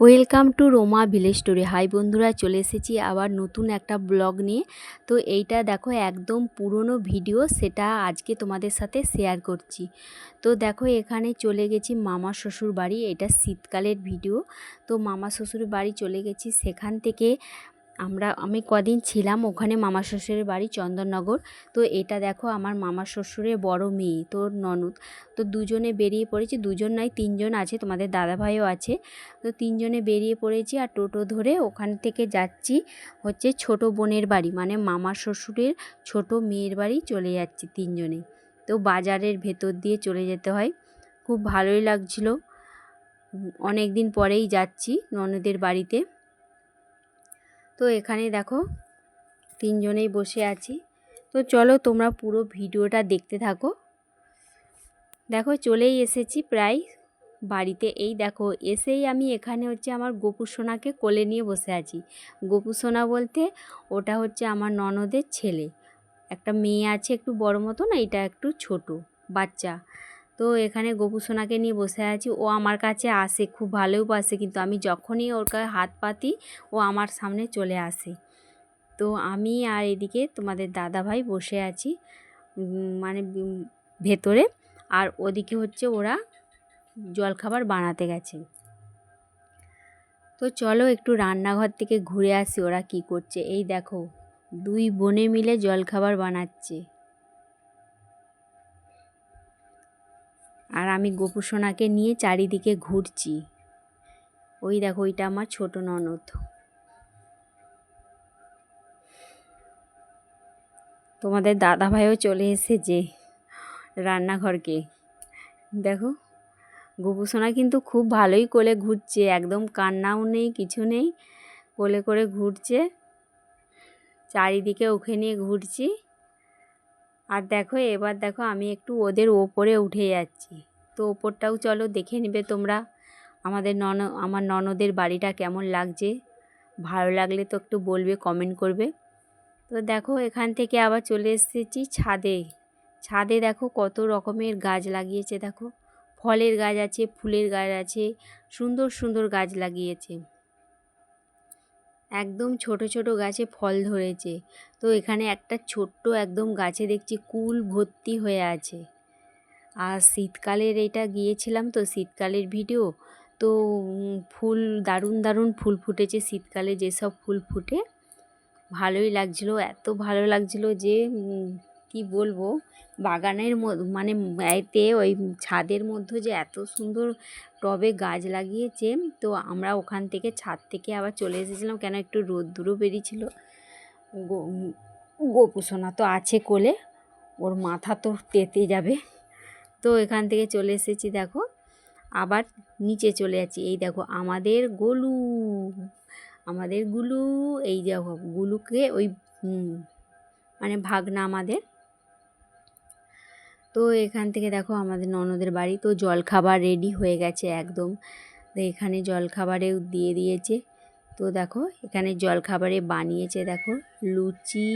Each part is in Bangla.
Welcome to Roma village story. Hi বন্ধুরা, চলে এসেছি আবার নতুন একটা ব্লগ নিয়ে। তো এইটা দেখো, একদম পুরনো ভিডিও, সেটা আজকে তোমাদের সাথে শেয়ার করছি। তো দেখো, এখানে চলে গেছি মামা শ্বশুর বাড়ি এটা শীতকালের ভিডিও। তো মামা শ্বশুর বাড়ি চলে গেছি সেখান থেকে আমরা, আমি কদিন ছিলাম ওখানে মামা শ্বশুরের বাড়ি চন্দননগর। তো এটা দেখো আমার মামা শ্বশুরের বড় মেয়ে, তোর ননদ। তো দুজনে বেরিয়ে পড়েছি, দুজন নয়, তিনজন আছে, তোমাদের দাদাভাইও আছে। তো তিনজনে বেরিয়ে পড়েছি আর টোটো ধরে ওখান থেকে যাচ্ছি হচ্ছে ছোট বোনের বাড়ি মানে মামার শ্বশুরের ছোট মেয়ের বাড়ি চলে যাচ্ছি তিনজনে। তো বাজারের ভেতর দিয়ে চলে যেতে হয়। খুব ভালোই লাগছিল। অনেক দিন পরেই যাচ্ছি ননদের বাড়িতে। তো এখানে দেখো তিনজনেই বসে আছি। তো চলো তোমরা পুরো ভিডিওটা দেখতে থাকো। দেখো চলেই এসেছি প্রায় বাড়িতে। এই দেখো, এসেই আমি এখানে হচ্ছে আমার গোপু সোনাকে কোলে নিয়ে বসে আছি। গোপু সোনা বলতে ওটা হচ্ছে আমার ননদের ছেলে। একটা মেয়ে আছে একটু বড় মতো না এটা একটু ছোট, বাচ্চা। তো এখানে গোপু সোনাকে নিয়ে বসে আছি। ও আমার কাছে আসে, খুব ভালোও বাসে। কিন্তু আমি যখনই ওর কাছে হাত পাতি, ও আমার সামনে চলে আসে। তো আমি আর এদিকে তোমাদের দাদা ভাই বসে আছি মানে ভেতরে। আর ওদিকে হচ্ছে ওরা জলখাবার বানাতে গেছে। তো চলো একটু রান্নাঘর থেকে ঘুরে আসি, ওরা কি করছে। এই দেখো, দুই বোনে মিলে জলখাবার বানাচ্ছে। আর আমি গোপুসোনাকে নিয়ে চারিদিকে ঘুরছি। ওই দেখো, ওইটা আমার ছোট ননদ। তোমাদের দাদা ভাইও চলে এসেছে রান্নাঘরকে। দেখো, গোপুসোনা কিন্তু খুব ভালোই কোলে ঘুরছে, একদম কান্নাও নেই, কিছু নেই, কোলে করে ঘুরছে। চারিদিকে ওকে নিয়ে ঘুরছি। আর দেখো, এবার দেখো আমি একটু ওদের ওপরে উঠে যাচ্ছি। তো ওপরটাও চলো দেখে নেবে তোমরা। আমাদের নন, আমার ননদের বাড়িটা কেমন লাগছে? ভালো লাগলে তো একটু বলবে কমেন্ট করবে। তো দেখো, এখান থেকে আবার চলে এসেছি ছাদে। ছাদে দেখো কত রকমের গাছ লাগিয়েছে, দেখো। ফলের গাছ আছে, ফুলের গাছ আছে, সুন্দর সুন্দর গাছ লাগিয়েছে। একদম ছোট ছোট গাছে ফল ধরেছে। তো এখানে একটা ছোট্ট একদম গাছে দেখছি কুল ভর্তি হয়ে আছে। আর শীতকালের এটা গিয়েছিলাম তো শীতকালের ভিডিও। তো ফুল দারুণ দারুণ ফুল ফুটেছে শীতকালে যেসব ফুল ফুটে। ভালোই লাগছিল, এত ভালো লাগছিল যে কি বলব? বাগানের মানে এতে ওই ছাদের মধ্যে যে এত সুন্দর টবে গাছ লাগিয়েছে, তো আমরা ওখান থেকে ছাদ থেকে আবার চলে এসেছিলাম কেন একটু রোদ্দুরও বেরিয়েছিল। গোপুসোনা তো আছে কোলে, ওর মাথা তো তেতে যাবে। তো এখান থেকে চলে এসেছি দেখো। আবার নিচে চলে যাচ্ছি। এই দেখো, আমাদের গলু, আমাদের গুলু, এই দেখো, গুলুকে ওই মানে ভাগনা আমাদের। তো এখান থেকে দেখো আমাদের ননদের বাড়ি। তো জলখাবার রেডি হয়ে গেছে একদম। তো এখানে জলখাবারেও দিয়ে দিয়েছে। তো দেখো, এখানে জলখাবারে বানিয়েছে দেখো, লুচি,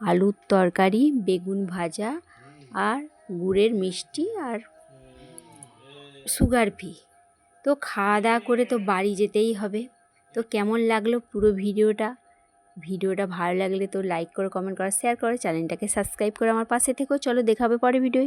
আলুর তরকারি, বেগুন ভাজা আর গুড়ের মিষ্টি আর সুগার ফি। তো খাওয়া দাওয়া করে তো বাড়ি যেতেই হবে। তো কেমন লাগল পুরো ভিডিওটা? ভিডিওটা ভালো লাগলে তো লাইক করো কমেন্ট করো শেয়ার করো চ্যানেলটাকে সাবস্ক্রাইব করে আমার পাশে থেকেও। চলো দেখাবে পরে ভিডিওয়